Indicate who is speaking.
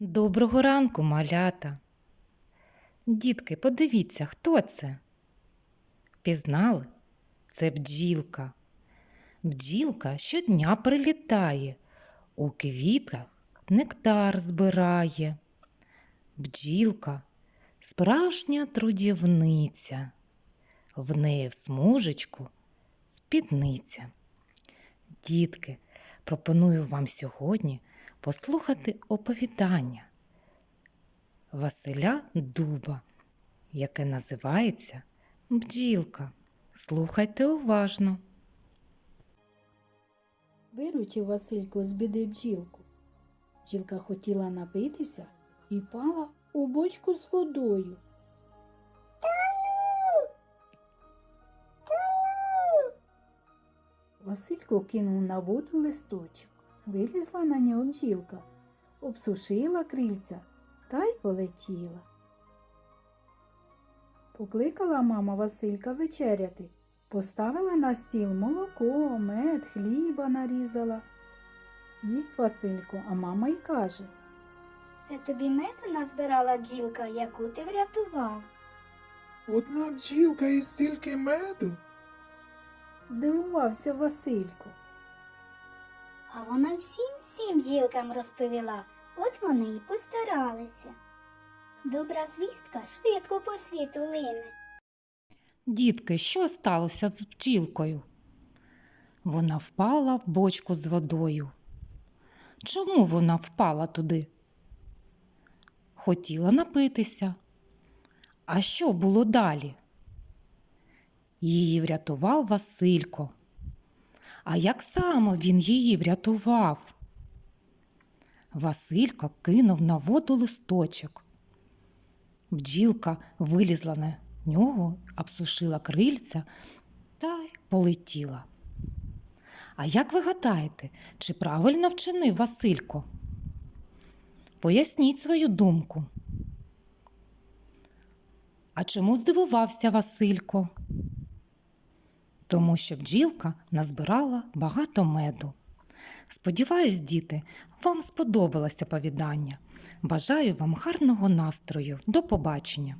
Speaker 1: Доброго ранку, малята. Дітки, подивіться, хто це? Пізнали? Це бджілка. Бджілка щодня прилітає, у квітах нектар збирає. Бджілка справжня трудівниця, в неї в смужечку спідниця. Дітки, пропоную вам сьогодні послухати оповідання Василя Дуба, яке називається Бджілка. Слухайте уважно.
Speaker 2: Виручив Василько з біди бджілку. Бджілка хотіла напитися і пала у бочку з водою. Василько кинув на воду листочок. Вилізла на нього бджілка, обсушила крильця та й полетіла. Покликала мама Василька вечеряти, поставила на стіл молоко, мед, хліба нарізала. Їсть Василько, а мама й каже.
Speaker 3: Це тобі меду назбирала бджілка, яку ти врятував.
Speaker 4: Одна бджілка і стільки меду.
Speaker 2: Здивувався Василько.
Speaker 3: А вона всім всім бджілкам розповіла, от вони й постаралися. Добра звістка швидко по світу лине.
Speaker 1: Дітки, що сталося з бджілкою? Вона впала в бочку з водою. Чому вона впала туди? Хотіла напитися. А що було далі? Її врятував Василько. А як саме він її врятував? Василько кинув на воду листочок. Бджілка вилізла на нього, обсушила крильця та й полетіла. А як ви гадаєте, чи правильно вчинив Василько? Поясніть свою думку. А чому здивувався Василько? Тому що бджілка назбирала багато меду. Сподіваюсь, діти, вам сподобалось оповідання. Бажаю вам гарного настрою. До побачення!